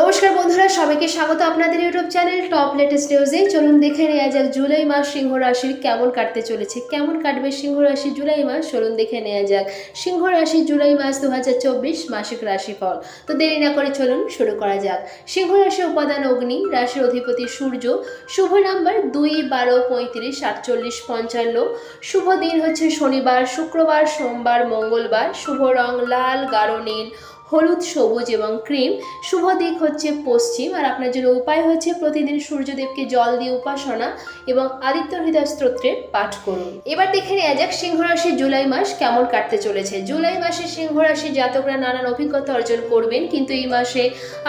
নমস্কার বন্ধুরা, সবাইকে স্বাগত আপনাদের ইউটিউব চ্যানেল টপ লেটেস্ট নিউজে। চলুন দেখে নেওয়া যাক জুলাই মাস সিংহ রাশির কেমন কাটতে চলেছে, কেমন কাটবে সিংহ রাশি জুলাই মাস? চলুন দেখে নেওয়া যাক। সিংহ রাশি জুলাই মাস দু হাজার চব্বিশ মাসিক রাশিফল। তো দেরি না করে চলুন শুরু করা যাক। সিংহ রাশি উপাদান অগ্নি, রাশির অধিপতি সূর্য। শুভ নাম্বার দুই বারো পঁয়ত্রিশ আটচল্লিশ পঞ্চান্ন। শুভ দিন হচ্ছে শনিবার, শুক্রবার, সোমবার, মঙ্গলবার। শুভ রং লাল, গাঢ় নীল। হলুদ, সবুজ এবং ক্রিম। শুভ দিক হচ্ছে পশ্চিম আর আপনার জন্য উপায় হচ্ছে প্রতিদিন সূর্যদেবকে জল দিয়ে উপাসনা এবং আদিত্য হৃদয় স্তোত্রের পাঠ করুন। এবার দেখে নেওয়া যাক সিংহ রাশির জুলাই মাস কেমন কাটতে চলেছে। জুলাই মাসে সিংহ রাশির জাতকরা নানান অভিজ্ঞতা অর্জন করবেন, কিন্তু এই মাসে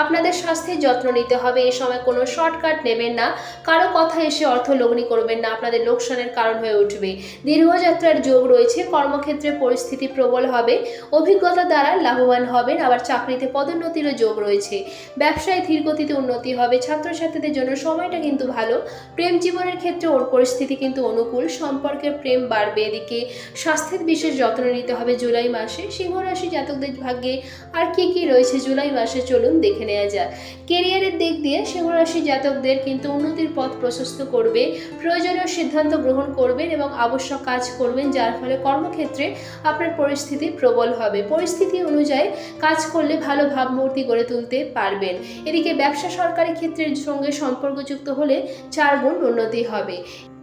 আপনাদের স্বাস্থ্যের যত্ন নিতে হবে। এই সময় কোনো শর্টকাট নেবেন না। কারও কথা এসে অর্থ লগ্নি করবেন না, আপনাদের লোকসানের কারণ হয়ে উঠবে। দীর্ঘযাত্রার যোগ রয়েছে, কর্মক্ষেত্রে পরিস্থিতি প্রবল হবে, অভিজ্ঞতা দ্বারা লাভবান হবেন। আবার চাকরিতে পদোন্নতিরও যোগ রয়েছে। ব্যবসায় ধীর গতিতে উন্নতি হবে, ছাত্রছাত্রীদের জন্য সময়টা কিন্তু ভালো। প্রেম জীবনের ক্ষেত্রে ওর পরিস্থিতি কিন্তু অনুকূল, সম্পর্কের প্রেম বাড়বে এদিকে। স্বাস্থ্যের বিশেষ যত্ন নিতে হবে জুলাই মাসে। সিংহ রাশি জাতকদের ভাগ্যে আর কি কি রয়েছে জুলাই মাসে চলুন দেখে নেওয়া যাক। কেরিয়ারের দিক দিয়ে সিংহ রাশি জাতকদের কিন্তু উন্নতির পথ প্রশস্ত করবে, প্রয়োজনীয় সিদ্ধান্ত গ্রহণ করবেন এবং আবশ্যক কাজ করবেন, যার ফলে কর্মক্ষেত্রে আপনার পরিস্থিতি প্রবল হবে। পরিস্থিতি অনুযায়ী কাজ করলে ভালো ভাবমূর্তি গড়ে তুলতে পারবেন। এদিকে ব্যবসা সরকারি ক্ষেত্রের সঙ্গে সম্পর্কযুক্ত হলে চার গুণ উন্নতি হবে।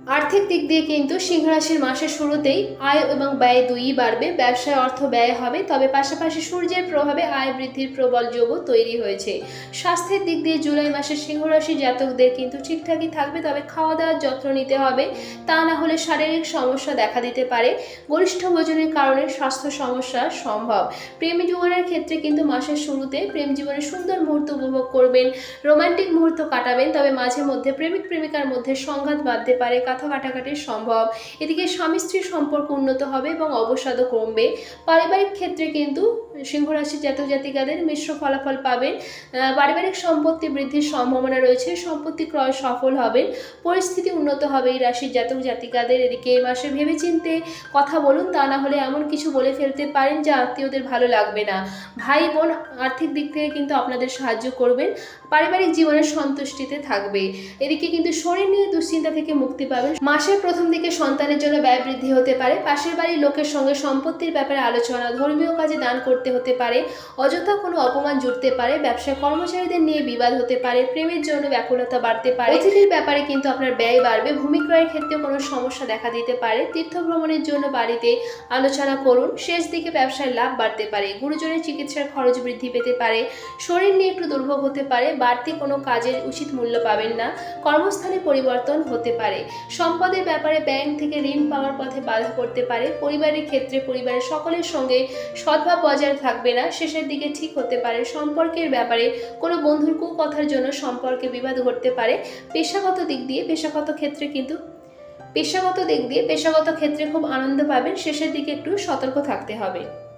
আর্থিক দিক দিয়ে কিন্তু সিংহ রাশির মাসের শুরুতেই আয় এবং ব্যয় দুইই বাড়বে, ব্যবসায় অর্থ ব্যয় হবে, তবে পাশাপাশি সূর্যের প্রভাবে আয় বৃদ্ধির প্রবল যোগও তৈরি হয়েছে। স্বাস্থ্যের দিক দিয়ে জুলাই মাসে সিংহ রাশি জাতকদের কিন্তু ঠিকঠাকই থাকবে, তবে খাওয়া দাওয়ার যত্ন নিতে হবে, তা না হলে শারীরিক সমস্যা দেখা দিতে পারে। গরিষ্ঠ ভোজনের কারণে স্বাস্থ্য সমস্যা সম্ভব। প্রেম জীবনের ক্ষেত্রে কিন্তু মাসের শুরুতে প্রেম জীবনের সুন্দর মুহূর্ত উপভোগ করবেন, রোমান্টিক মুহূর্ত কাটাবেন, তবে মাঝে মধ্যে প্রেমিক প্রেমিকার মধ্যে সংঘাত বাঁধতে পারে কথা কাটাকাটি সম্ভব। এদিকে স্বামী স্ত্রীর সম্পর্ক উন্নত হবে এবং অবসাদও কমবে। পারিবারিক ক্ষেত্রে কিন্তু সিংহ রাশির জাতক জাতিকাদের মিশ্র ফলাফল পাবেন। পারিবারিক সম্পত্তি বৃদ্ধির সম্ভাবনা রয়েছে। সম্পত্তি ক্রয় সফল হবেন। পরিস্থিতি উন্নত হবে এই রাশির জাতক জাতিকাদের এদিকে এই মাসে ভেবেচিন্তে কথা বলুন, তা না হলে এমন কিছু বলে ফেলতে পারেন যা আত্মীয়দের ভালো লাগবে না। ভাই, বোন আর্থিক দিক থেকে কিন্তু আপনাদের সাহায্য করবেন। পারিবারিক জীবনের সন্তুষ্টিতে থাকবে। এদিকে কিন্তু শরীর নিয়ে দুশ্চিন্তা থেকে মুক্তি পাবেন। মাসের প্রথম দিকে সন্তানের জন্য ব্যয় বৃদ্ধি হতে পারে। পাশের বাড়ির লোকের সঙ্গে সম্পত্তির ব্যাপারে আলোচনা, ধর্মীয় কাজে দান করতে হতে পারে। অযথা কোনো অপমান জুড়তে পারে। ব্যবসায় কর্মচারীদের নিয়ে বিবাদ হতে পারে। প্রেমের জন্য ব্যাকুলতা বাড়তে পারে। অতিথির ব্যাপারে কিন্তু আপনার ব্যয় বাড়বে। ভূমি ক্রয়ের ক্ষেত্রে কোনো সমস্যা দেখা দিতে পারে। তীর্থ ভ্রমণের জন্য বাড়িতে আলোচনা করুন। শেষ দিকে ব্যবসায় লাভ বাড়তে পারে। গুরুজনের চিকিৎসার খরচ বৃদ্ধি পেতে পারে। শরীর নিয়ে একটু দুর্ভোগ হতে পারে। বাড়তি কোনো কাজের উচিত মূল্য পাবেন না। কর্মস্থানে পরিবর্তন হতে পারে। সম্পদের ব্যাপারে ব্যাংক থেকে ঋণ পাওয়ার পথে বাধা করতে পারে। পরিবারের ক্ষেত্রে পরিবারের সকলের সঙ্গে সদ্ভাব বজায় থাকবে না। শেষের দিকে ঠিক হতে পারে। সম্পর্কের ব্যাপারে কোনো বন্ধুর কুকথার জন্য সম্পর্কে বিবাদ ঘটতে পারে। পেশাগত দিক দিয়ে পেশাগত ক্ষেত্রে কিন্তু পেশাগত দিক দিয়ে পেশাগত ক্ষেত্রে খুব আনন্দ পাবেন। শেষের দিকে একটু সতর্ক থাকতে হবে।